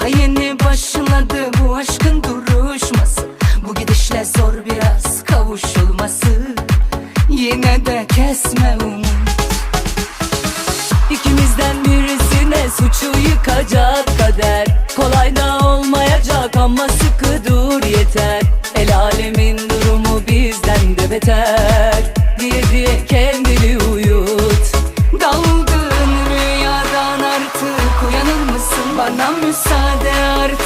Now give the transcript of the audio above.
Daha yeni başladı bu aşkın duruşması. Bu gidişle zor biraz kavuşulması. Yine de kesme umut. İkimizden birisine suçu yıkacak kader. Kolay da olmayacak ama sıkı dur yeter. El alemin durumu bizden de beter. Diye diye kendini uyut müsaade artık.